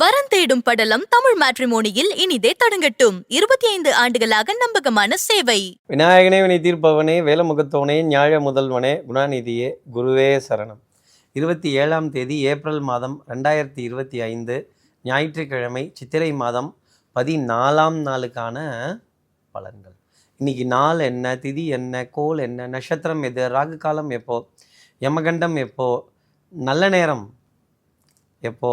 வரன் தேடும் படலம் தமிழ் மேட்ரிமோனியில் இனிதே தொடங்கட்டும். இருபத்தி ஐந்து ஆண்டுகளாக நம்பகமான சேவை. விநாயகனே வினை தீர்ப்பவனே வேலமுகத்தோனே ஞாழ முதல்வனே குணாநிதியே குருவே சரணம். இருபத்தி ஏழாம் தேதி ஏப்ரல் மாதம் ரெண்டாயிரத்தி இருபத்தி ஐந்து ஞாயிற்றுக்கிழமை சித்திரை மாதம் பதினாலாம் நாளுக்கான பலன்கள். இன்னைக்கு நாள் என்ன திதி என்ன கோல் என்ன நட்சத்திரம் எது ராகு காலம் எப்போ யமகண்டம் எப்போ நல்ல நேரம் எப்போ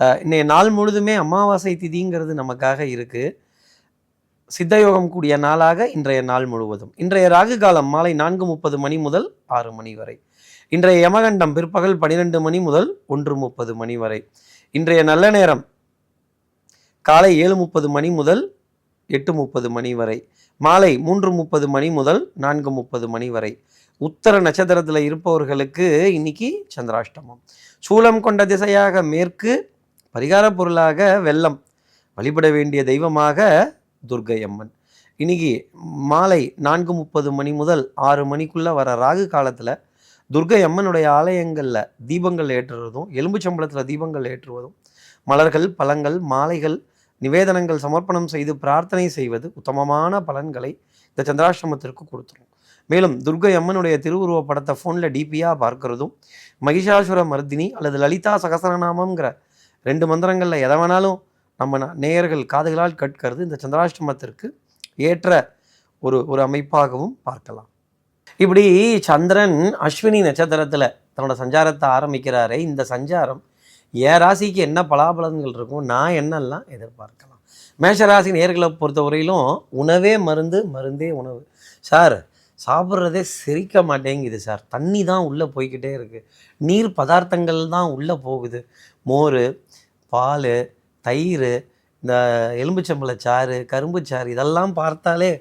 இன்னைய நாள் முழுதுமே அமாவாசை திதிங்கிறது நமக்காக இருக்குது சித்தயோகம் கூடிய நாளாக இன்றைய நாள் முழுவதும். இன்றைய ராகு காலம் மாலை நான்கு முப்பது மணி முதல் ஆறு மணி வரை. இன்றைய யமகண்டம் பிற்பகல் பனிரெண்டு மணி முதல் ஒன்று முப்பது மணி வரை. இன்றைய நல்ல நேரம் காலை ஏழு முப்பது மணி முதல் எட்டு முப்பது மணி வரை. மாலை மூன்று முப்பது மணி முதல் நான்கு முப்பது மணி வரை. உத்தர நட்சத்திரத்தில் இருப்பவர்களுக்கு இன்னைக்கு சந்திராஷ்டமம். சூலம் கொண்ட திசையாக மேற்கு பரிகார பொருளாக வெள்ளம். வழிபட வேண்டிய தெய்வமாக துர்க்கை அம்மன். இன்னைக்கு மாலை நான்கு முப்பது மணி முதல் ஆறு மணிக்குள்ளே வர ராகு காலத்தில் துர்க்கை அம்மனுடைய ஆலயங்களில் தீபங்கள் ஏற்றுவதும் எலும்புச்சம்பளத்தில் தீபங்கள் ஏற்றுவதும் மலர்கள் பழங்கள் மாலைகள் நிவேதனங்கள் சமர்ப்பணம் செய்து பிரார்த்தனை செய்வது உத்தமமான பலன்களை இந்த சந்திராசிரமத்திற்கு கொடுத்துரும். மேலும் துர்க்கை அம்மனுடைய திருவுருவ படத்தை ஃபோனில் டிபியாக பார்க்கறதும் மகிஷாசுர மர்தினி அல்லது லலிதா சகசரநாமங்கிற ரெண்டு மந்திரங்களில் எதை வேணாலும் நம்ம ந- நேயர்கள் காதுகளால் கற்கிறது இந்த சந்திராஷ்டமத்திற்கு ஏற்ற ஒரு ஒரு அமைப்பாகவும் பார்க்கலாம். இப்படி சந்திரன் அஸ்வினி நட்சத்திரத்தில் தன்னோட சஞ்சாரத்தை ஆரம்பிக்கிறாரே இந்த சஞ்சாரம் என் ராசிக்கு என்ன பலாபலன்கள் இருக்கும் நான் என்னெல்லாம் எதிர்பார்க்கலாம்? மேஷராசி நேர்களை பொறுத்தவரையிலும் உணவே மருந்து மருந்தே உணவு. சார் சாப்பிட்றதே செரிக்க மாட்டேங்குது சார். தண்ணி தான் உள்ளே போய்கிட்டே இருக்குது நீர் பதார்த்தங்கள் தான் உள்ளே போகுது. மோர் பால் தயிர் இந்த எலும்புச்சம்பளச்சாறு கரும்புச்சாறு இதெல்லாம் பார்த்தாலே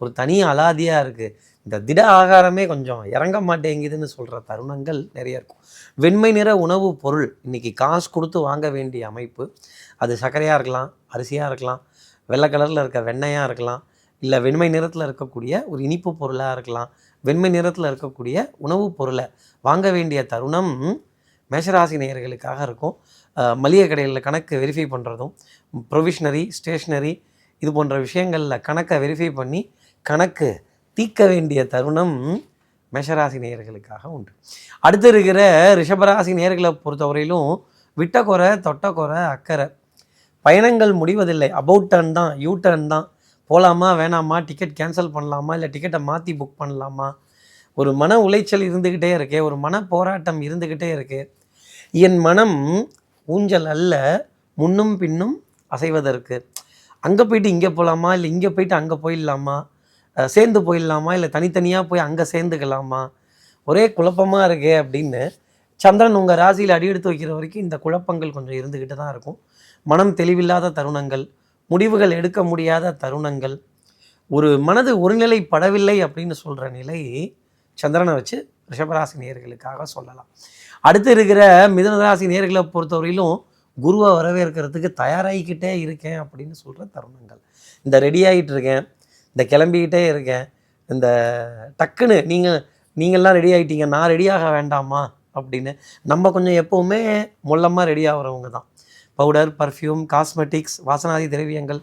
ஒரு தனி அலாதியாக இருக்குது இந்த திட ஆகாரமே கொஞ்சம் இறங்க மாட்டேங்குதுன்னு சொல்கிற தருணங்கள் நிறைய இருக்கும். வெண்மை நிற உணவு பொருள் இன்றைக்கி காசு கொடுத்து வாங்க வேண்டிய அமைப்பு. அது சர்க்கரையாக இருக்கலாம் அரிசியாக இருக்கலாம் வெள்ளை கலரில் இருக்க வெண்ணையாக இருக்கலாம் இல்லை வெண்மை நிறத்தில் இருக்கக்கூடிய ஒரு இனிப்பு பொருளாக இருக்கலாம். வெண்மை நிறத்தில் இருக்கக்கூடிய உணவுப் பொருளை வாங்க வேண்டிய தருணம் மேஷராசி நேயர்களுக்காக இருக்கும். மளிகை கடைகளில் கணக்கு வெரிஃபை பண்ணுறதும் ப்ரொவிஷ்னரி ஸ்டேஷ்னரி இது போன்ற விஷயங்களில் கணக்கை வெரிஃபை பண்ணி கணக்கு தீர்க்க வேண்டிய தருணம் மேஷராசி நேயர்களுக்காக உண்டு. அடுத்து இருக்கிற ரிஷபராசி நேயர்களை பொறுத்தவரையிலும் விட்டக்குறை தொட்டக்குறை அக்கறை. பயணங்கள் முடிவதில்லை. அபவுட் டர்ன் தான் யூ டர்ன் தான். போகலாமா வேணாமா டிக்கெட் கேன்சல் பண்ணலாமா இல்லை டிக்கெட்டை மாற்றி புக் பண்ணலாமா? ஒரு மன உளைச்சல் இருந்துக்கிட்டே இருக்கே ஒரு மன போராட்டம் இருந்துக்கிட்டே இருக்கு. என் மனம் ஊஞ்சல் அல்ல முன்னும் பின்னும் அசைவதற்கு. அங்கே போயிட்டு இங்கே போகலாமா இல்லை இங்கே போயிட்டு அங்கே போயிடலாமா? சேர்ந்து போயிடலாமா இல்லை தனித்தனியாக போய் அங்கே சேர்ந்துக்கலாமா? ஒரே குழப்பமாக இருக்கே அப்படின்னு சந்திரன் உங்கள் ராசியில் அடி எடுத்து வைக்கிற வரைக்கும் இந்த குழப்பங்கள் கொஞ்சம் இருந்துக்கிட்டு தான் இருக்கும். மனம் தெளிவில்லாத தருணங்கள். முடிவுகள் எடுக்க முடியாத தருணங்கள். ஒரு மனது ஒருநிலைப்படவில்லை அப்படின்னு சொல்கிற நிலை சந்திரனை வச்சு ரிஷபராசி நேர்களுக்காக சொல்லலாம். அடுத்து இருக்கிற மிதுனராசி நேர்களை பொறுத்தவரையிலும் குருவை வரவேற்கிறதுக்கு தயாராகிக்கிட்டே இருக்கேன் அப்படின்னு சொல்கிற தருணங்கள். இந்த ரெடி ஆகிட்டு இருக்கேன். இந்த கிளம்பிக்கிட்டே இருக்கேன். இந்த டக்குன்னு நீங்கள் நீங்கள்லாம் ரெடி ஆகிட்டீங்க. நான் ரெடியாக வேண்டாமா? அப்படின்னு நம்ம கொஞ்சம் எப்போவுமே முள்ளமாக ரெடி ஆகிறவங்க தான். பவுடர் பர்ஃப்யூம் காஸ்மெட்டிக்ஸ் வாசனாதி திரவியங்கள்.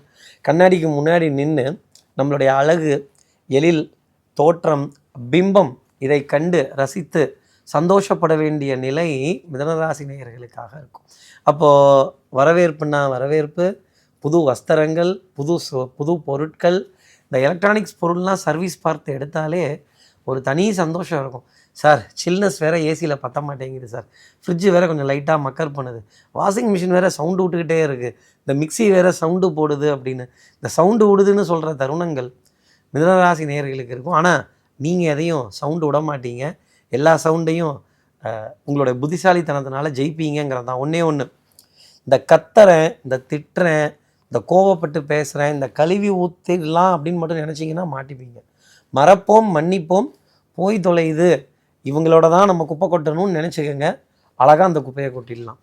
கண்ணாடிக்கு முன்னாடி நின்று நம்மளுடைய அழகு எழில் தோற்றம் பிம்பம் இதை கண்டு ரசித்து சந்தோஷப்பட வேண்டிய நிலை மிதனராசி நேயர்களுக்காக இருக்கும். அப்போது வரவேற்புன்னா வரவேற்பு புது வஸ்திரங்கள் புது சு- புது பொருட்கள் இந்த எலக்ட்ரானிக்ஸ் பொருள்லாம் சர்வீஸ் பார்த்து எடுத்தாலே ஒரு தனி சந்தோஷம் இருக்கும். சார் சில்னஸ் வேறு ஏசியில் பற்ற மாட்டேங்குது சார். ஃப்ரிட்ஜு வேறு கொஞ்சம் லைட்டாக மக்கர் பண்ணுது. வாஷிங் மிஷின் வேறு சவுண்டு விட்டுக்கிட்டே இருக்குது இந்த மிக்ஸி வேறு சவுண்டு போடுது அப்படின்னு. இந்த சவுண்டு விடுதுன்னு சொல்கிற தருணங்கள் மிதனராசி நேர்களுக்கு இருக்கும். ஆனால் நீங்கள் எதையும் சவுண்டு விட மாட்டீங்க. எல்லா சவுண்டையும் உங்களோட உங்களுடைய புத்திசாலித்தனத்தினால ஜெயிப்பீங்கிறது தான் ஒன்றே ஒன்று இந்த கத்துறேன் இந்த திட்டுறேன் இந்த கோவப்பட்டு பேசுகிறேன் இந்த கழுவி ஊற்றிடலாம் அப்படின்னு மட்டும் நினச்சிங்கன்னா மாட்டிப்பீங்க. மறப்போம் மன்னிப்போம். போய் தொலையுது. இவங்களோட தான் நம்ம குப்பை கொட்டணும்னு நினச்சிக்கோங்க. அழகாக அந்த குப்பையை கொட்டிடலாம்.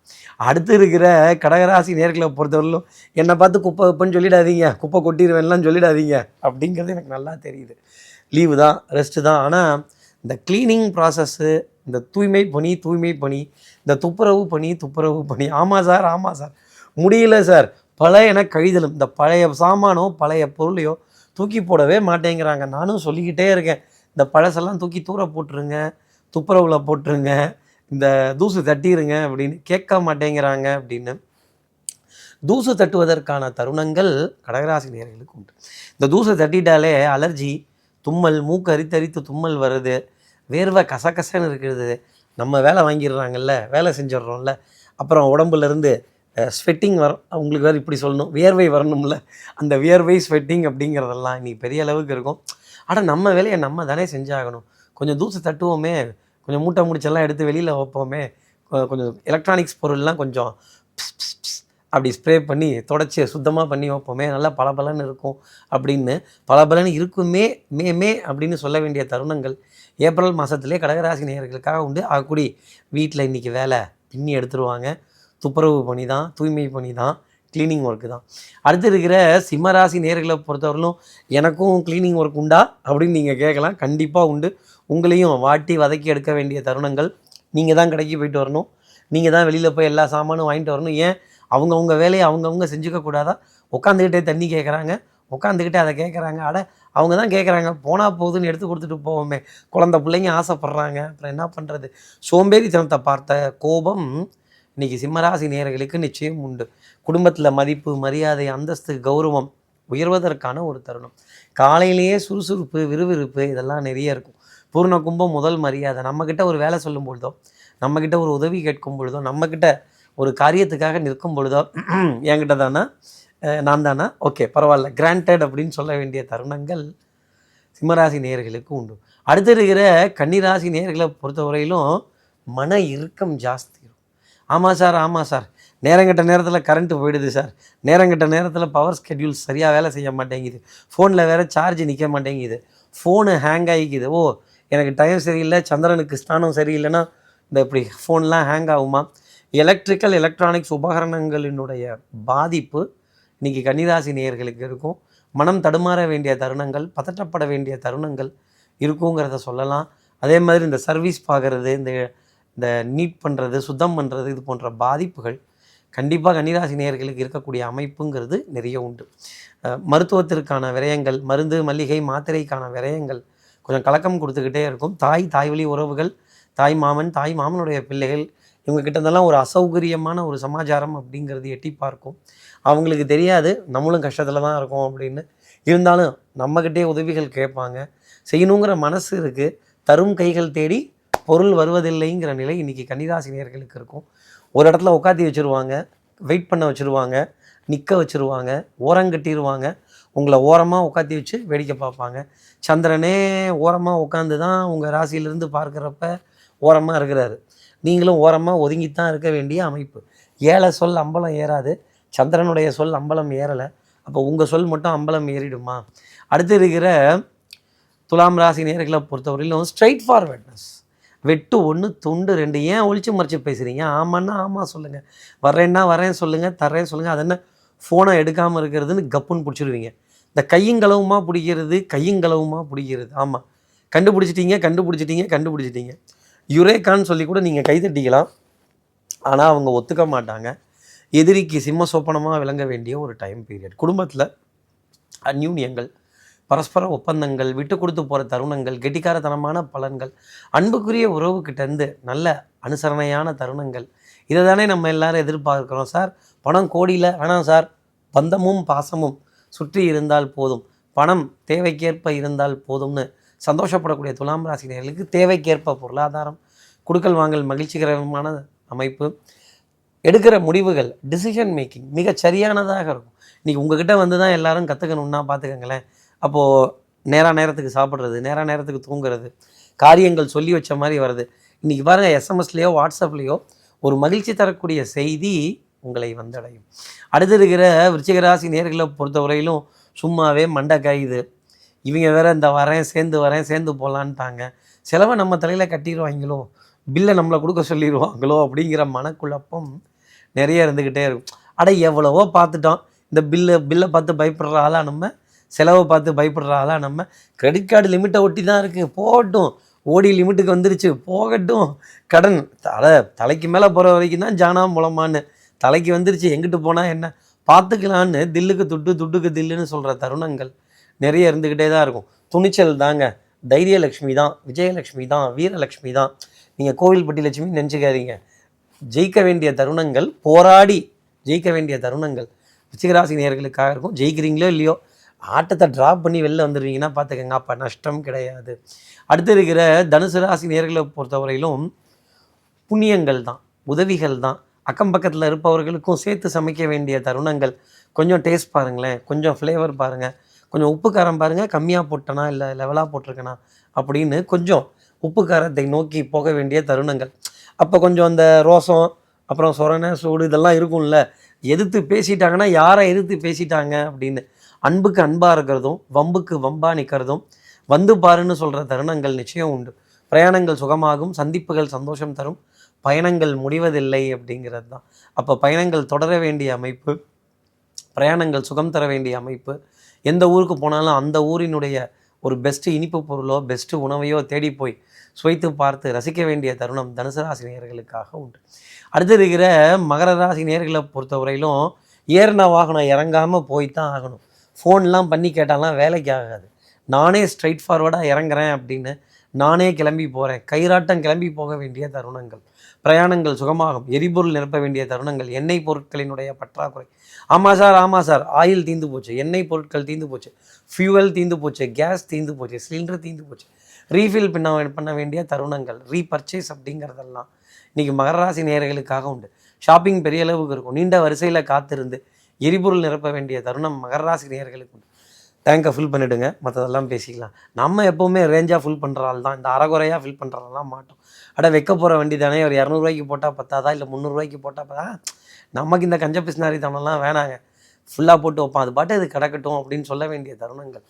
அடுத்து இருக்கிற கடகராசி நேர்களை பொறுத்தவரையிலும் என்னை பார்த்து குப்பை குப்பைன்னு சொல்லிடாதீங்க. குப்பை கொட்டிடுவேன்லாம் சொல்லிடாதீங்க. அப்படிங்கிறது எனக்கு நல்லா தெரியுது. லீவு தான் ரெஸ்ட்டு தான். ஆனால் இந்த க்ளீனிங் ப்ராசஸ்ஸு இந்த தூய்மை பணி தூய்மை பணி இந்த துப்புரவு பணி துப்புரவு பணி. ஆமாம் சார் ஆமாம் சார். முடியல சார். பழையன கழிதலும். இந்த பழைய சாமானோ பழைய பொருளையோ தூக்கி போடவே மாட்டேங்கிறாங்க. நானும் சொல்லிக்கிட்டே இருக்கேன். இந்த பழசெல்லாம் தூக்கி தூர போட்டுருங்க. துப்புரவில் போட்டுருங்க. இந்த தூசு தட்டிடுங்க அப்படின்னு கேட்க மாட்டேங்கிறாங்க அப்படின்னு தூசு தட்டுவதற்கான தருணங்கள் கடகராசி நேர்களுக்கு உண்டு. இந்த தூசு தட்டிட்டாலே அலர்ஜி தும்மல் மூக்கு அரித்தரித்து தும்மல் வருது. வேர்வை கசகசன்னு இருக்கிறது நம்ம வேலை வாங்கிடுறாங்கல்ல வேலை செஞ்சிடுறோம்ல. அப்புறம் உடம்புலேருந்து ஸ்வெட்டிங் வரும். உங்களுக்கு வேறு இப்படி சொல்லணும். வியர்வை வரணும்ல. அந்த வியர்வை ஸ்வெட்டிங் அப்படிங்கிறதெல்லாம் இன்னைக்கு பெரிய அளவுக்கு இருக்கும். ஆனால் நம்ம வேலையை நம்ம தானே செஞ்சாகணும். கொஞ்சம் தூசு தட்டுவோமே. கொஞ்சம் மூட்டை முடிச்செல்லாம் எடுத்து வெளியில் வைப்போமே. கொஞ்சம் எலக்ட்ரானிக்ஸ் பொருள்லாம் கொஞ்சம் அப்படி ஸ்ப்ரே பண்ணி தொடச்சி சுத்தமாக பண்ணி வைப்போமே. நல்லா பளபளன்னு இருக்கும் அப்படின்னு. பளபளன்னு இருக்குமே மே மே அப்படின்னு சொல்ல வேண்டிய தருணங்கள் ஏப்ரல் மாதத்துலேயே கடகராசி நேயர்களுக்காக உண்டு. ஆகக்கூடி வீட்டில் இன்றைக்கி வேலை பின்னி எடுத்துருவாங்க. துப்புரவு பணி தான் தூய்மை பணி தான் க்ளீனிங் ஒர்க்கு தான். அடுத்து இருக்கிற சிம்மராசி நேர்களை பொறுத்தவரையிலும் எனக்கும் க்ளீனிங் ஒர்க் உண்டா அப்படின்னு நீங்கள் கேட்கலாம். கண்டிப்பாக உண்டு. உங்களையும் வாட்டி வதக்கி எடுக்க வேண்டிய தருணங்கள் நீங்கள் தான் கடைக்கு போயிட்டு வரணும். நீங்கள் தான் வெளியில் போய் எல்லா சாமானும் வாங்கிட்டு வரணும். ஏன்? அவங்கவுங்க வேலையை அவங்கவுங்க செஞ்சுக்க கூடாதா? உட்காந்துக்கிட்டே தண்ணி கேட்குறாங்க உட்காந்துக்கிட்டே அதை கேட்குறாங்க அட அவங்க தான் கேட்குறாங்க போனால் போகுதுன்னு எடுத்து கொடுத்துட்டு போவோமே. குழந்த பிள்ளைங்க ஆசைப்பட்றாங்க. அப்புறம் என்ன பண்ணுறது சோம்பேறித்தனத்தை பார்த்த கோபம் இன்றைக்கி சிம்மராசி நேர்களுக்கு நிச்சயம் உண்டு. குடும்பத்தில் மதிப்பு மரியாதை அந்தஸ்து கௌரவம் உயர்வதற்கான ஒரு தருணம். காலையிலேயே சுறுசுறுப்பு விறுவிறுப்பு இதெல்லாம் நிறைய இருக்கும். பூர்ண கும்பம் முதல் மரியாதை. நம்மக்கிட்ட ஒரு வேலை சொல்லும் பொழுதோ நம்மக்கிட்ட ஒரு உதவி கேட்கும் பொழுதோ நம்மக்கிட்ட ஒரு காரியத்துக்காக நிற்கும் பொழுதோ என்கிட்ட தானே? நான் தானே? ஓகே பரவாயில்ல. கிராண்டட் அப்படின்னு சொல்ல வேண்டிய தருணங்கள் சிம்மராசி நேர்களுக்கு உண்டு. அடுத்து இருக்கிற கன்னிராசி நேர்களை பொறுத்தவரையிலும் மன இறுக்கம் ஜாஸ்தி. ஆமாம் சார் ஆமாம் சார். நேரங்கட்ட நேரத்தில் கரண்ட்டு போயிடுது சார். நேரங்கட்ட நேரத்தில் பவர் ஸ்கெட்யூல் சரியாக வேலை செய்ய மாட்டேங்குது. ஃபோனில் வேறு சார்ஜ் நிற்க மாட்டேங்குது. Phone hang ஆகிக்குது. ஓ எனக்கு டைம் சரியில்லை சந்திரனுக்கு ஸ்தானம் சரியில்லைன்னா இந்த இப்படி ஃபோன்லாம் ஹேங் ஆகுமா? எலக்ட்ரிக்கல் எலக்ட்ரானிக்ஸ் உபகரணங்களினுடைய பாதிப்பு இன்னைக்கு கன்னிராசி நேயர்களுக்கு இருக்கும். மனம் தடுமாற வேண்டிய தருணங்கள் பதட்டப்பட வேண்டிய தருணங்கள் இருக்குங்கிறத சொல்லலாம். அதே மாதிரி இந்த சர்வீஸ் பார்க்குறது இந்த இந்த நீட் பண்ணுறது சுத்தம் பண்ணுறது இது போன்ற பாதிப்புகள் கண்டிப்பாக கன்னிராசி நேயர்களுக்கு இருக்கக்கூடிய அமைப்புங்கிறது நிறைய உண்டு. மருத்துவத்திற்கான விரயங்கள் மருந்து மல்லிகை மாத்திரைக்கான விரயங்கள் கொஞ்சம் கலக்கம் கொடுத்துக்கிட்டே இருக்கும். தாய் தாய் வழி உறவுகள் தாய் மாமன் தாய் மாமனுடைய பிள்ளைகள் இவங்க கிட்ட இருந்தெல்லாம் ஒரு அசௌகரியமான ஒரு சமாச்சாரம் அப்படிங்கிறது எட்டி பார்க்கும். அவங்களுக்கு தெரியாது நம்மளும் கஷ்டத்தில் தான் இருக்கோம் அப்படின்னு. இருந்தாலும் நம்மக்கிட்டே உதவிகள் கேட்பாங்க. செய்யணுங்கிற மனசு இருக்குது தரும் கைகள் தேடி பொருள் வருவதில்லைங்கிற நிலை இன்றைக்கி கன்னிராசினியர்களுக்கு இருக்கும். ஒரு இடத்துல உட்காத்தி வச்சுருவாங்க வெயிட் பண்ண வச்சுருவாங்க நிற்க வச்சுருவாங்க ஓரங்கட்டிடுவாங்க உங்களை ஓரமாக உட்காத்தி வச்சு வேடிக்கை பார்ப்பாங்க. சந்திரனே ஓரமாக உட்காந்து தான் உங்கள் ராசியிலிருந்து பார்க்குறப்ப ஓரமாக இருக்கிறாரு. நீங்களும் ஓரமாக ஒதுங்கித்தான் இருக்க வேண்டிய அமைப்பு. ஏழை சொல் அம்பலம் ஏறாது. சந்திரனுடைய சொல் அம்பலம் ஏறலை. அப்போ உங்கள் சொல் மட்டும் அம்பலம் ஏறிடுமா? அடுத்து இருக்கிற துலாம் ராசி நேர்களை பொறுத்தவரையிலும் ஸ்ட்ரைட் ஃபார்வர்ட்னஸ் வெட்டு ஒன்று துண்டு ரெண்டு. ஏன் ஒழிச்சு மறைச்சு பேசுகிறீங்க ஆமான்னா ஆமாம் சொல்லுங்கள் வரேன்னா வரேன் சொல்லுங்கள் தரேன் சொல்லுங்கள் அது என்ன? ஃபோனை எடுக்காமல் இருக்கிறதுன்னு கப்புன்னு பிடிச்சிருவீங்க. இந்த கையுங்களவுமா பிடிக்கிறது கையுங்களவுமா பிடிக்கிறது. ஆமாம் கண்டுபிடிச்சிட்டீங்க கண்டுபிடிச்சிட்டீங்க கண்டுபிடிச்சிட்டீங்க. யுரேக்கான்னு சொல்லி கூட நீங்கள் கைதட்டிக்கலாம் ஆனால் அவங்க ஒத்துக்க மாட்டாங்க. எதிரிக்கு சிம்ம சோப்பனமாக விளங்க வேண்டிய ஒரு டைம் பீரியட் குடும்பத்தில் அந்யூன்யங்கள் பரஸ்பர ஒப்பந்தங்கள் விட்டு கொடுத்து போகிற தருணங்கள் கெட்டிக்காரத்தனமான பலன்கள் அன்புக்குரிய உறவுக்கிட்டேருந்து நல்ல அனுசரணையான தருணங்கள். இதை தானே நம்ம எல்லாரும் எதிர்பார்க்குறோம் சார். பணம் கோடியில் ஆனால் சார். பந்தமும் பாசமும். சுற்றி இருந்தால் போதும். பணம் தேவைக்கேற்ப இருந்தால் போதும்னு சந்தோஷப்படக்கூடிய துலாம் ராசினியர்களுக்கு தேவைக்கேற்ப பொருளாதாரம் குடுக்கல் வாங்கல் மகிழ்ச்சிகரமான அமைப்பு எடுக்கிற முடிவுகள் டிசிஷன் மேக்கிங் மிக சரியானதாக இருக்கும். இன்றைக்கி உங்ககிட்ட வந்து தான் எல்லாரும் கற்றுக்கணுன்னா பார்த்துக்கங்களேன் அப்போது நேரா நேரத்துக்கு சாப்பிட்றது நேரா நேரத்துக்கு தூங்குறது காரியங்கள் சொல்லி வச்ச மாதிரி வருது. இன்றைக்கி பாருங்கள் எஸ்எம்எஸ்லேயோ வாட்ஸ்அப்லேயோ ஒரு மகிழ்ச்சி தரக்கூடிய செய்தி உங்களை வந்தடையும். அடுத்து இருக்கிற விருச்சிக ராசி நேர்களை பொறுத்தவரையிலும் சும்மாவே மண்டை காயுது இவங்க வேற இந்த வரேன் சேர்ந்து வரேன் சேர்ந்து போகலான்ட்டாங்க செலவை நம்ம தலையில் கட்டிடுவாங்களோ? பில்லை நம்மளை கொடுக்க சொல்லிடுவாங்களோ? அப்படிங்கிற மனக்குழப்பம் நிறைய இருந்துக்கிட்டே இருக்கும். அட எவ்வளவோ பார்த்துட்டோம். இந்த பில்லு பில்லை பார்த்து பயப்படுறாளா நம்ம? செலவை பார்த்து பயப்படுறாளா நம்ம? கிரெடிட் கார்டு லிமிட்டை ஒட்டி தான் இருக்குது போகட்டும். ஓடி லிமிட்டுக்கு வந்துருச்சு. போகட்டும். கடன் தலை தலைக்கு மேலே போகிற வரைக்கும் தான் ஜானா மூலமானு தலைக்கு வந்துருச்சு எங்கிட்டு போனால் என்ன? பார்த்துக்கலான்னு தில்லுக்கு துட்டு துட்டுக்கு தில்லுன்னு சொல்கிற தருணங்கள் நிறைய இருந்துக்கிட்டே தான் இருக்கும். துணிச்சல் தாங்க. தைரியலக்ஷ்மி தான் விஜயலக்ஷ்மி தான் வீரலக்ஷ்மி தான். நீங்கள் கோவில்பட்டி லட்சுமி நினச்சிக்காதீங்க. ஜெயிக்க வேண்டிய தருணங்கள் போராடி ஜெயிக்க வேண்டிய தருணங்கள். ரிச்சிகராசி நேர்களுக்காக இருக்கும். ஜெயிக்கிறீங்களோ இல்லையோ ஆட்டத்தை ட்ராப் பண்ணி வெளில வந்துடுவீங்கன்னா பார்த்துக்கங்க. அப்போ நஷ்டம் கிடையாது. அடுத்து இருக்கிற தனுசு ராசி நேர்களை பொறுத்தவரையிலும் புண்ணியங்கள் தான் உதவிகள் தான். அக்கம் பக்கத்தில் இருப்பவர்களுக்கும் சேர்த்து சமைக்க வேண்டிய தருணங்கள். கொஞ்சம் டேஸ்ட் பாருங்களேன். கொஞ்சம் ஃப்ளேவர் பாருங்கள் கொஞ்சம் உப்பு காரம் பாருங்கள் கம்மியாக போட்டனா இல்லை லெவலாக போட்டிருக்கனா அப்படின்னு கொஞ்சம் உப்பு காரத்தை நோக்கி போக வேண்டிய தருணங்கள். அப்போ கொஞ்சம் அந்த ரோசம் அப்புறம் சொரணை சூடு இதெல்லாம் இருக்கும்ல. எதிர்த்து பேசிட்டாங்கன்னா யாரை எதிர்த்து பேசிட்டாங்க அப்படின்னு அன்புக்கு அன்பாக இருக்கிறதும் வம்புக்கு வம்பாக நிற்கிறதும் வந்து பாருன்னு சொல்கிற தருணங்கள் நிச்சயம் உண்டு. பிரயாணங்கள் சுகமாகும் சந்திப்புகள் சந்தோஷம் தரும். பயணங்கள் முடிவதில்லை அப்படிங்கிறது தான். அப்போ பயணங்கள் தொடர வேண்டிய அமைப்பு பிரயாணங்கள் சுகம் தர வேண்டிய அமைப்பு எந்த ஊருக்கு போனாலும் அந்த ஊரினுடைய ஒரு பெஸ்ட்டு இனிப்பு பொருளோ பெஸ்ட்டு உணவையோ தேடி போய் சுவைத்து பார்த்து ரசிக்க வேண்டிய தருணம் தனுசு ராசி நேர்களுக்காக உண்டு. அடுத்து இருக்கிற மகர ராசி நேயர்களை பொறுத்தவரையிலும் ஏறின வாகனம் இறங்காமல் போய் தான் ஆகணும். ஃபோன்லாம் பண்ணி கேட்டாலாம் வேலைக்கு ஆகாது. நானே ஸ்ட்ரைட் ஃபார்வர்டாக இறங்குறேன் அப்படின்னு நானே கிளம்பி போகிறேன் கைராட்டம் கிளம்பி போக வேண்டிய தருணங்கள். பிரயாணங்கள் சுகமாகும். எரிபொருள் நிரப்ப வேண்டிய தருணங்கள் எண்ணெய் பொருட்களினுடைய பற்றாக்குறை. ஆமாம் சார் ஆமாம் சார். ஆயில் தீந்து போச்சு. எண்ணெய் பொருட்கள் தீந்து போச்சு. ஃபியூவல் தீந்து போச்சு. கேஸ் தீந்து போச்சு. சிலிண்டர் தீந்து போச்சு. ரீஃபில் பண்ண பண்ண வேண்டிய தருணங்கள். ரீபர்ச்சேஸ் அப்படிங்கிறதெல்லாம் இன்றைக்கி மகர ராசி நேர்களுக்காக உண்டு. ஷாப்பிங் பெரிய அளவுக்கு இருக்கும். நீண்ட வரிசையில் காத்திருந்து எரிபொருள் நிரப்ப வேண்டிய தருணம் மகர ராசி நேர்களுக்கு உண்டு. டேங்கை ஃபில் பண்ணிவிடுங்க மற்றதெல்லாம் பேசிக்கலாம். நம்ம எப்போவுமே ரேஞ்சாக ஃபில் பண்ணுறாள் தான் இந்த அறகுறையாக ஃபில் பண்ணுறதெல்லாம் மாட்டோம். அட வைக்க போகிற வண்டி தானே ஒரு இரநூறுவாய்க்கு போட்டால் பத்தாதா? இல்லை முந்நூறுரூவாய்க்கு போட்டால் பத்தா? நமக்கு இந்த கஞ்ச பிஸ்னாரி தனம்லாம் வேணாங்க. ஃபுல்லாக போட்டு வைப்பான். அது பாட்டு இது கிடக்கட்டும் அப்படின்னு சொல்ல வேண்டிய தருணங்கள்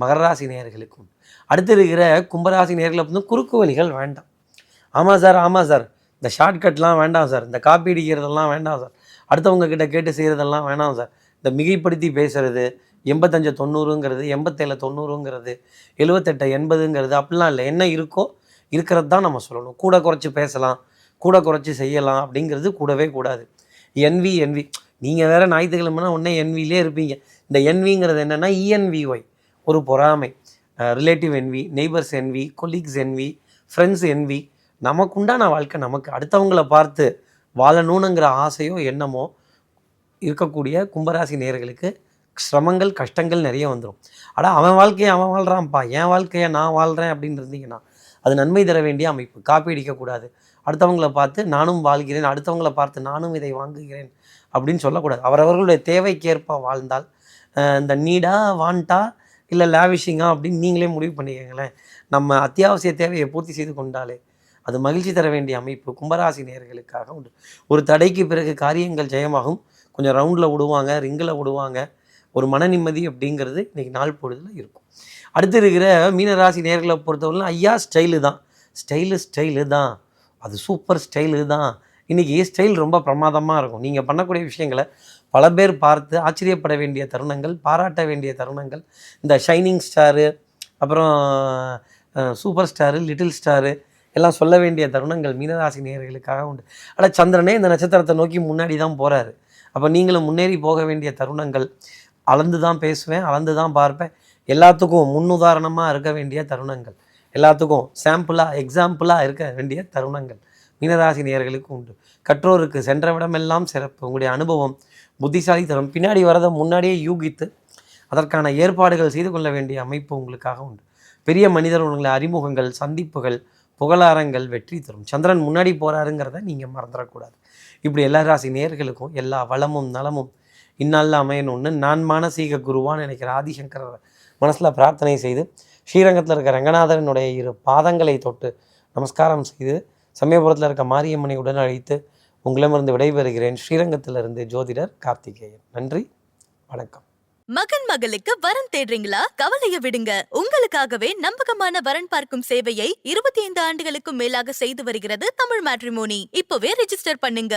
மகர ராசி நேயர்களுக்கும். அடுத்து இருக்கிற கும்பராசி நேர்களை வந்து குறுக்கு வழிகள் வேண்டாம். ஆமாம் சார் ஆமாம் சார் இந்த ஷார்ட்கட்லாம் வேண்டாம் சார் இந்த காப்பி அடிக்கிறதெல்லாம் வேண்டாம் சார் அடுத்தவங்க கிட்ட கேட்டு செய்கிறதெல்லாம் வேணாம் சார் இந்த மிகைப்படுத்தி பேசுகிறது எண்பத்தஞ்சு தொண்ணூறுங்கிறது எண்பத்தேழு தொண்ணூறுங்கிறது எழுபத்தெட்டு எண்பதுங்கிறது அப்படிலாம் இல்லை. என்ன இருக்கோ இருக்கிறது தான் நம்ம சொல்லணும். கூட குறைச்சி பேசலாம் கூட குறைச்சி செய்யலாம் அப்படிங்கிறது கூடவே கூடாது. என்வி என்வி நீங்கள் வேறு ஞாயிற்றுக்கிழமைனா உடனே என்விலே இருப்பீங்க. இந்த என்விங்கிறது என்னென்னா இஎன்விஒய் ஒரு பொறாமை. Relative envy neighbours envy colleagues envy friends envy நமக்குண்டான வாழ்க்கை நமக்கு. அடுத்தவங்கள பார்த்து வாழணுங்கிற ஆசையோ என்னமோ இருக்கக்கூடிய கும்பராசி நேயர்களுக்கு சிரமங்கள் கஷ்டங்கள் நிறைய வந்துடும் ஆனால் அவன் வாழ்க்கையை அவன் வாழ்கிறான்ப்பா என் வாழ்க்கையை நான் வாழ்கிறேன் அப்படின்னு இருந்தீங்கன்னா அது நன்மை தர வேண்டிய அமைப்பு. காப்பி அடிக்கக்கூடாது. அடுத்தவங்களை பார்த்து நானும் வாழ்கிறேன் அடுத்தவங்களை பார்த்து நானும் இதை வாங்குகிறேன் அப்படின்னு சொல்லக்கூடாது. அவரவர்களுடைய தேவைக்கேற்ப வாழ்ந்தால் இந்த நீடா வாண்டா இல்லை லேவிஷிங்கா அப்படின்னு நீங்களே முடிவு பண்ணிக்கங்களேன். நம்ம அத்தியாவசிய தேவையை பூர்த்தி செய்து கொண்டாலே அது மகிழ்ச்சி தர வேண்டிய அமைப்பு கும்பராசி நேர்களுக்காக உண்டு. ஒரு தடைக்கு பிறகு காரியங்கள் ஜெயமாகும். கொஞ்சம் ரவுண்டில் விடுவாங்க ரிங்கில் விடுவாங்க. ஒரு மன நிம்மதி அப்படிங்கிறது இன்றைக்கி நாள் பொழுதில் இருக்கும். அடுத்து இருக்கிற மீனராசி நேர்களை பொறுத்தவரைலாம் ஐயா ஸ்டைலு தான். ஸ்டைலு ஸ்டைலு தான். அது சூப்பர் ஸ்டைலு தான். இன்றைக்கி ஸ்டைல் ரொம்ப பிரமாதமாக இருக்கும். நீங்கள் பண்ணக்கூடிய விஷயங்களை பல பேர் பார்த்து ஆச்சரியப்பட வேண்டிய தருணங்கள் பாராட்ட வேண்டிய தருணங்கள். இந்த ஷைனிங் ஸ்டாரு அப்புறம் சூப்பர் ஸ்டாரு லிட்டில் ஸ்டாரு எல்லாம் சொல்ல வேண்டிய தருணங்கள் மீனராசி நேயர்களுக்காக உண்டு. ஆனால் சந்திரனே இந்த நட்சத்திரத்தை நோக்கி முன்னாடி தான் போகிறாரு அப்போ நீங்களும் முன்னேறி போக வேண்டிய தருணங்கள். அளந்து தான் பேசுவேன் அளந்து தான் பார்ப்பேன். எல்லாத்துக்கும் முன்னுதாரணமாக இருக்க வேண்டிய தருணங்கள். எல்லாத்துக்கும் சாம்பிளாக எக்ஸாம்பிளாக இருக்க வேண்டிய தருணங்கள். மீனராசி நேயர்களுக்கு உண்டு. கற்றோருக்கு சென்ற விடமெல்லாம் சிறப்பு. உங்களுடைய அனுபவம் புத்திசாலித்தனம் பின்னாடி வரதை முன்னாடியே யூகித்து அதற்கான ஏற்பாடுகள் செய்து கொள்ள வேண்டிய அமைப்பு உங்களுக்காக உண்டு. பெரிய மனிதர் உங்களை அறிமுகங்கள் சந்திப்புகள் புகழாரங்கள் வெற்றி தரும். சந்திரன் முன்னாடி போகிறாருங்கிறத நீங்கள் மறந்துடக்கூடாது. இப்படி எல்லா ராசி நேர்களுக்கும் எல்லா வளமும் நலமும் இந்நாளில் அமையணும்னு நான் மானசீக குருவான்னு நினைக்கிற ஆதிசங்கரர் மனசில் பிரார்த்தனை செய்து ஸ்ரீரங்கத்தில் இருக்க ரங்கநாதரனுடைய இரு பாதங்களை தொட்டு நமஸ்காரம் செய்து சமயபுரத்தில் இருக்க மாரியம்மனை உடன் அழைத்து உங்களிடமிருந்து விடைபெறுகிறேன். ஸ்ரீரங்கத்திலிருந்து ஜோதிடர் கார்த்திகேயன். நன்றி வணக்கம். மகன் மகளுக்கு வரன் தேடுறீங்களா? கவலைய விடுங்க. உங்களுக்காகவே நம்பகமான வரன் பார்க்கும் சேவையை இருபத்தி ஐந்து ஆண்டுகளுக்கும் மேலாக செய்து வருகிறது தமிழ் மேட்ரிமோனி. இப்பவே ரெஜிஸ்டர் பண்ணுங்க.